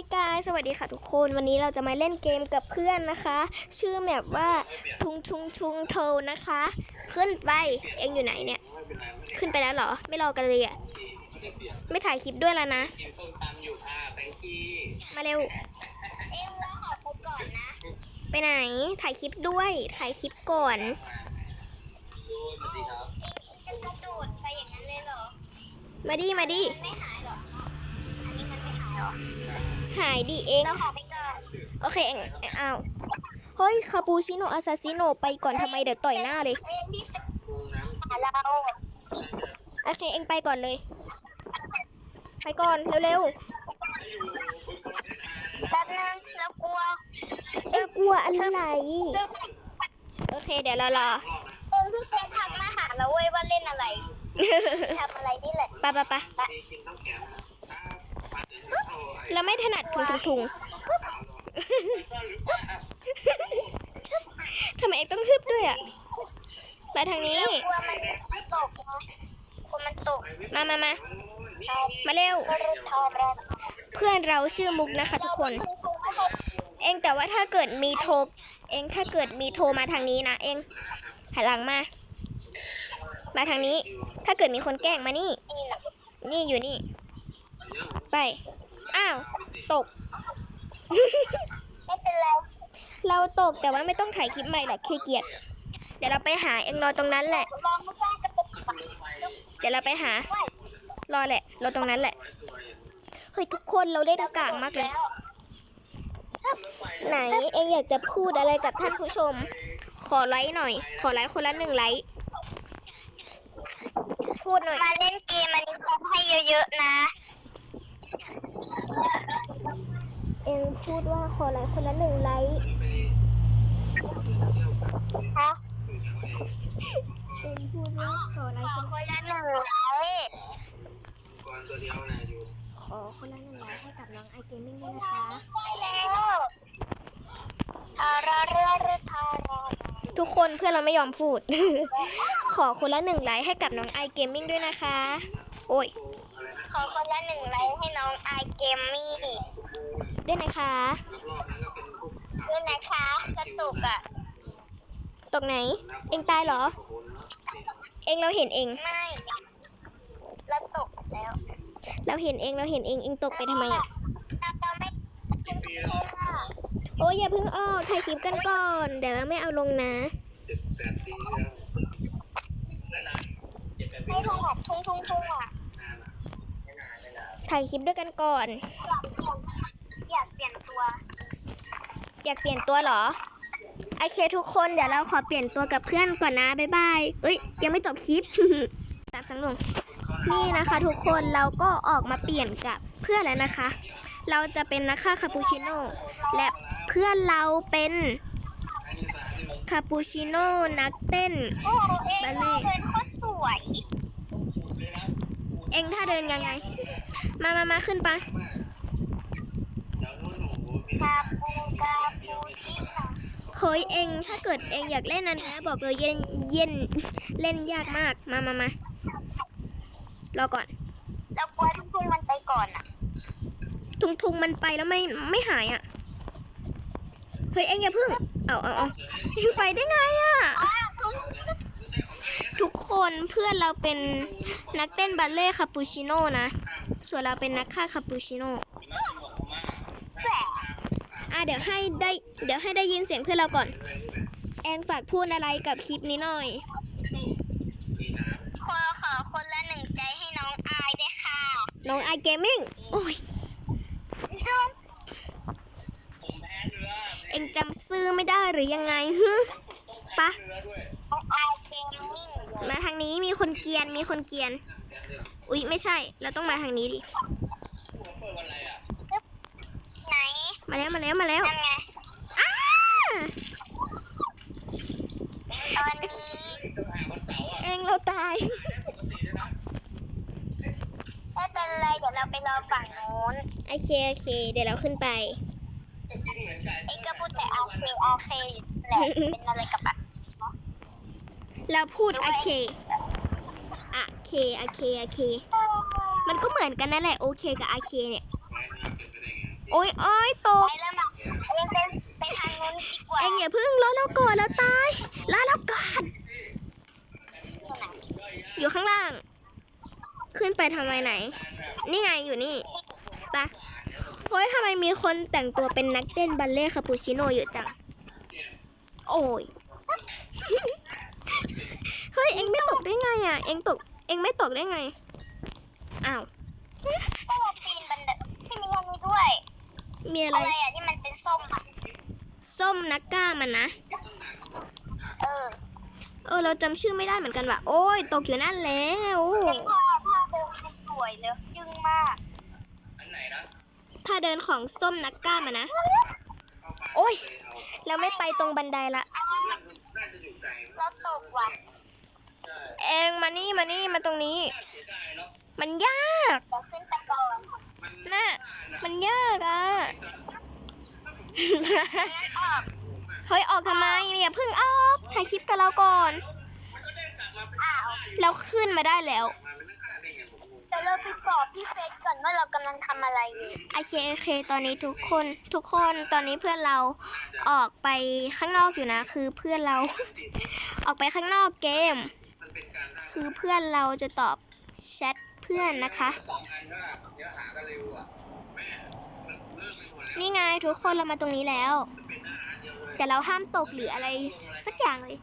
Hi guys สวัสดีค่ะทุกคน วันนี้เราจะมาเล่นเกมกับเพื่อนนะคะ ชื่อแมปว่าทุงทุงทุงโทนะคะ ขึ้นไปเองอยู่ไหนเนี่ย ขึ้นไปแล้วเหรอ ไม่รอกันเลยอะไม่ถ่ายคลิปด้วยแล้วนะกินส้มตำอยู่ค่ะแตงกี้มาเร็ว เอ็มเราขอไปก่อนนะ ไปไหน ถ่ายคลิปด้วย ถ่ายคลิปก่อนดูสวัสดีครับเอ็งจะกระโดดไปอย่างนั้นเลยเหรอ มาดิ มาดิมันไม่หายเหรอ อันนี้มันไม่หายเหรอหายดิเองเราขอไปก่อน โอเคเองอ้าวเฮ้ยคาปูชิโนอาซาซิโนไปก่อนทำไมเดี๋ยวต่อยหน้าเลย เอ็งที่เป็นดูน้ำหาเรา โอเคเองไปก่อนเลย ไปก่อนเร็วแป๊บนึงเรากลัวๆเอ็งกลัวอะไรโอเคเดี๋ยวเรารอเอ็งที่เชนทักมาหาเราเว้ยว่าเล่นอะไร ทำอะไรนี่แหละ ไปไปไปที่กินข้าวแกงนะครับมาถึง แล้วเอาไอ้เราไม่ถนัดทุงทุงทุงซ่อนหรือเปล่าทำไมเอ็งต้องฮึบด้วยอะ ไปทางนี้เรากลัวมันตกไงกลัวมันตกมามามามาเร็ว ก็รุดทอรันเพื่อนเราชื่อมุกนะคะ ทุกคน เองแต่ว่าถ้าเกิดมีโทร เองถ้าเกิดมีโทรมาทางนี้นะเองหันหลังมา มาทางนี้ ถ้าเกิดมีคนแกล้งมานี่ นี่แหละนี่อยู่นี่ ไปอ้าวตก ไม่เป็นไร เราตกแต่ว่าไม่ต้องถ่ายคลิปใหม่หรอกขี้เกียจเดี๋ยวเราไปหาเองรอตรงนั้นแหละ ลองไม่กล้าจะเป็นปักเดี๋ยวเราไปหาด้วยรอแหละรอตรงนั้นแหละ เฮ้ยทุกคนเราเล่นกลางมากเลย ไหนเองอยากจะพูดอะไรกับท่านผู้ชม ขอไลค์หน่อย ขอไลค์คนละหนึ่งไลค์ พูดหน่อย มาเล่นเกมอันนี้ต้องให้เยอะๆนะ เอง พูดว่าขอไลค์คนละหนึ่งไลค์ฮะเองพูดว่าขอไลขค์อคนคนละหนึ่งไลค์ก่อนตัวเดียวนะอยู่ขอคนละหนึ่งไลค์ให้กับน้องไอเกมมิ่งด้วยนะคะได้แล้วทาราเรือเรือทาราทุกคนเพื่อนเราไม่ยอมพูด ขอคนละหนึ่งไลค์ให้กับน้องไอเกมมิ่งด้วยนะคะ โอ้ยขอคนละหนึ่งไลค์ให้น้องไอเกมมี่ ด้วยนะคะรอบๆนั้นก็เป็นพวกด้วยนะคะ กระตุกอะ ตกไหน เองตายเหรอคนเนาะเองเราเห็นเอง ไม่แล้วตกแล้ว เราเห็นเองเราเห็นเองเองตกไปทำไมอะเราจะไม่กินเค้กอะโอ้ยอย่าเพิ่งออกถ่ายคลิปกันก่อน เดี๋ยวเราไม่เอาลงนะเจ็ดแปดปีแล้วแล้วนะเจ็ดแปดปีให้แล้วทุ่งแบบทุ่งทุ่งทุ่งอะนานอะไม่นานไม่นานถ่ายคลิปด้วยกันก่อน อยากเปลี่ยนตัว อยากเปลี่ยนตัวเหรอ โอเคทุกคนเดี๋ยวเราขอเปลี่ยนตัวกับเพื่อนก่อนนะบ๊ายบายเอ้ยยังไม่จบคลิป ตามสังลงนี่นะคะ ทุกคนเราก็ออกมาเปลี่ยนกับเพื่อนแล้วนะคะ เราจะเป็นนักฆ่าคาปูชิโน่และเพื่อนเราเป็นคาปูชิโน่นักเต้น โอ้เอ็งบัลเล่เดินโคตรสวย เองถ้าเดินยังไง มามามาขึ้นไปเดี๋ยว นู้นหนูมีคาปูกาปูชิโน่เฮ้ยเองถ้าเกิดเองอยากเล่นนั้นนะบอกเลยเย็นเย็นเล่นยากมากมามามารอก่อนเรากลัวทุกคนมันไปก่อนอะทุงทุงมันไปแล้วไม่ไม่หายอะเฮ้ยเองอย่าพึ่งเอาเอาเอาเองไปได้ไงอะอ้าวทุกทุกคนเพื่อนเราเป็นนักเต้นบัลเล่ต์คาปูชิโน่นะ ส่วนเราเป็นนักฆ่าคาปูชิโน่แสบอะ เดี๋ยวให้ได้เดี๋ยวให้ได้ยินเสียงเพื่อนเราก่อน แองฝากพูดอะไรกับคลิปนี้หน่อยขอขอคนละหนึ่งใจให้น้องอายด้วยค่ะ น้องไอเกมมิ่งโอ้ยผมแพ้เรือเองจำซื้อไม่ได้หรือยังไงฮึปะเรือด้วยน้องอายเกมมิ่งมาทางนี้มีคนเกรียนมีคนเกรียน อุ๊ยไม่ใช่ เราต้องมาทางนี้ดิ หัวเปิดวันอะไรอะ ไหน มาแล้วมาแล้วมาแล้วนั่นไงอ้าตอนนี้ต้องหาวันเสาร์อะเองเราตายปกติเลยนะไม่เป็นไรเดี๋ยวเราไปรอฝั่งนู้นโอเคโอเค เดี๋ยวเราขึ้นไปก็กินเหมือนไก่เอ็งก็พูดแต่อาเคอาเคแหละเป็นอะไรกับอะเราพูดโอเคอะเคโอเคโอเค มันก็เหมือนกันนั่นแหละโอเคกับอาเคเนี่ย โอ้ยโอ้ยตไปกแล้วมาเอ็งเป็นไปทางนู้นดีกว่าเอ็งอย่าพึ่งรอเราก่อนเราตายรอเราก่อนอยู่ข้างล่าง ขึ้นไปทำไมไหน นี่ไงอยู่นี่ไปะเฮ้ยทำไมมีคนแต่งตัวเป็นนักเต้นบัลเล่ต์คาปูชิโน่เยอะจัง โอ้ย เฮ้ย เอ็งไม่ตกได้ไงอะ เอ็งตก เอ็งไม่ตกได้ไง อ้าว ก็เราปีนบันไดที่มีอันนี้ด้วย มีอะไร อะไรอะที่มันเป็นส้มอะส้มนักกล้ามันนะ เออเออ เราจำชื่อไม่ได้เหมือนกันว่ะ โอ้ย ตกอยู่นั่นแล้วเป็นผ้าผ้าเดินสวยเลยจึ้งมากอันไหนนะถ้าเดินของส้มนักกล้ามันนะ โอ้ย เราไม่ไปตรงบันไดละน่าจะอยู่ไกลเราตกว่ะใช่เองมานี่มานี่มาตรงนี้น่าเสียดายเนาะมันยาก เราขึ้นไปก่อนมั นน่ะมันยากอะงั้นออกเฮ้ย ออกทำไมอย่าเพิ่งออกถ่ายคลิปกับเราก่อนมันก็ได้กลับมาเป็นอ้าวเราขึ้นมาได้แล้วมาเป็นนักฆ่าได้ไงผมงงเดี๋ยวเราไปบอกพี่เฟซก่อนว่าเรากำลังทำอะไรอยู่โอเคโอเค ตอนนี้ทุกคนทุกคนตอนนี้เพื่อนเราออกไปข้างนอกอยู่นะ คือเพื่อนเรา ออกไปข้างนอกเกมมันเป็นการได้คือเพื่อนเราจะตอบแชทเพื่อนนะคะสองอันว่าเดี๋ยวหากันเร็วอะแม่มันเลิกไปหมดแล้วนี่ไงทุกคนเรามาตรงนี้แล้วมันเป็นอาหารเดียวเลยแต่เราห้ามตกหรืออะไรสักอย่างเลย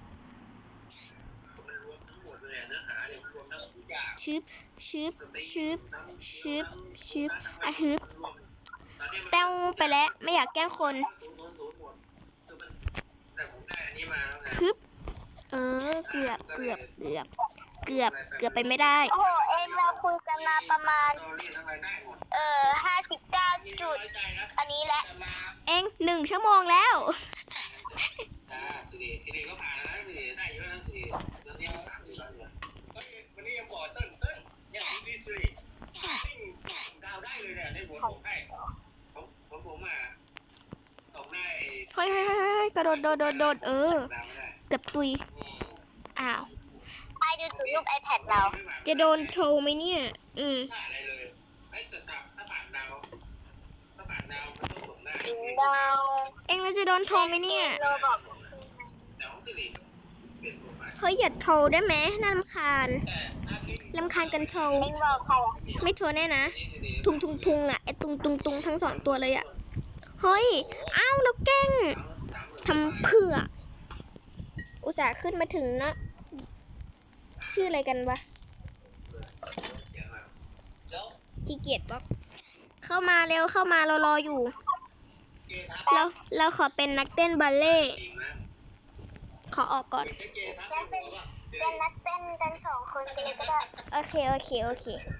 มันรวมทั้งหมดเลยอะเนื้อหาเนี่ยมันรวมทั้งทุกอย่างชึบชึบชึบชึบชึบอะฮึบรวมตอนนี้มันแต้วไปแล้วไม่อยากแกล้งคนศูนย์ศูนย์ศูนย์หมดคือมันแต่ผมได้อันนี้มาแล้วไงฮึบเออเกือบเกือบเกือบเกือบเกือบไปไม่ได้ โอ้โหเองเราคุยกัน มาประมาณตอรี่ทั้งรายได้หมดเอ่อห้าสิบเก้ามีจุน้ดอยใจนะอันนี้แหละแต่มาเองหนึ่งชั่วโมงแล้วอ่าสิริสิริก็ผ่านแล้วนะสิริได้เยอะนะสิริเดือนนี้สามสี่ร้อยเหรียญเฮ้ยวันนี้ยังบอกเติ้ลเติ้ลยังดีสิริวิ่งดาวได้เลยเนี่ยในหัวผมให้ผมผมผมอะส่งได้เฮ้ยเฮ้ยเฮ้ยเฮ้ยกระโดดโดดโดดโดดเออดาวไม่ได้เกือบตุยอืมอ้าวไอดูดูรูป iPad เรา จะโดนโทรไหมเนี่ย อืมผ่านอะไรเลยไอ้แต่ถ้าถ้าผ่านดาวถ้าผ่านดาวมันต้องส่งได้ถึงดาวเองเราจะโดนโทรไหมเนี่ยโรบอกแต่ของสิริเปลี่ยนผมไปเฮ้ยอย่าโทรได้ไหมน่ารำคาญแต่ถ้าพี่รำคาญกันโทรเองบอกใครอะไม่โทรแน่นะ นี่สิริทุงทุงทุงอะไอตุงตุงตุงทั้งสองตัวเลยอะ เฮ้ย อ้าวเราเก่งทำเพื่อ อุตส่าห์ขึ้นมาถึงนะ ชื่ออะไรกันวะ แล้ว ขี้เกียจบล็อก เข้ามาเร็วเข้ามาเรารออยู่เกทับเราเราขอเป็นนักเต้นบัลเล่ต์จริงนะขอออกก่อนเกทับงั้นเป็นเป็นนักเต้นกันสองคนไปเลยก็ได้ โอเค โอเค โอเคเ